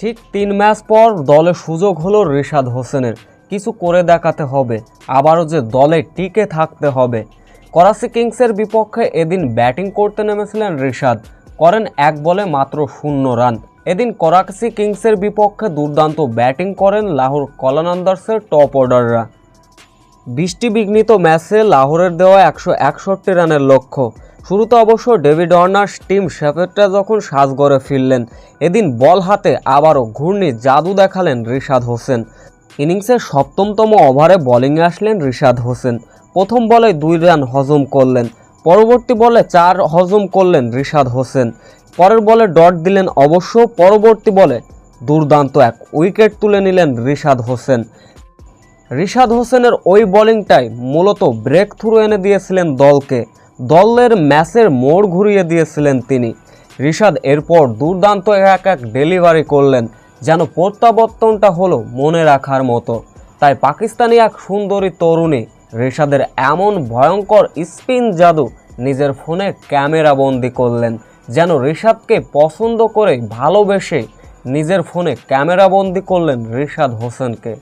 ঠিক তিন ম্যাচ পর দলে সুযোগ হলো রিশাদ হোসেনের। কিছু করে দেখাতে হবে, আবারও যে দলে টিকে থাকতে হবে। করাচি কিংসের বিপক্ষে এদিন ব্যাটিং করতে নেমেছিলেন রিশাদ, করেন এক বলে মাত্র শূন্য রান। এদিন করাচি কিংসের বিপক্ষে দুর্দান্ত ব্যাটিং করেন লাহোর কলানন্দার্সের টপ অর্ডাররা। বৃষ্টি বিঘ্নিত ম্যাচে লাহোরের দেওয়া একশো একষট্টি রানের লক্ষ্য। শুরুতে অবশ্য ডেভিড অর্নার্স টিম শেফেরটা যখন সাজগড়ে ফিরলেন, এদিন বল হাতে আবারও ঘূর্ণি জাদু দেখালেন রিশাদ হোসেন। ইনিংসের সপ্তমতম ওভারে বোলিংয়ে আসলেন রিশাদ হোসেন। প্রথম বলে দুই রান হজম করলেন, পরবর্তী বলে চার হজম করলেন রিশাদ হোসেন। পরের বলে ডট দিলেন অবশ্য, পরবর্তী বলে দুর্দান্ত এক উইকেট তুলে নিলেন রিশাদ হোসেন। রিশাদ হোসেনের ওই বোলিংটাই মূলত ব্রেক থ্রু এনে দিয়েছিলেন দলকে। দলের ম্যাচের মোড় ঘুরিয়ে দিয়েছিলেন তিনি। রিশাদ এরপর দুর্দান্ত এক এক ডেলিভারি করলেন, যেন প্রত্যাবর্তনটা হলো মনে রাখার মতো। তাই পাকিস্তানি এক সুন্দরী তরুণী রিশাদের এমন ভয়ঙ্কর স্পিন জাদু নিজের ফোনে ক্যামেরা বন্দি করলেন, যেন রিশাদকে পছন্দ করে ভালোবেসে নিজের ফোনে ক্যামেরা বন্দি করলেন রিশাদ হোসেনকে।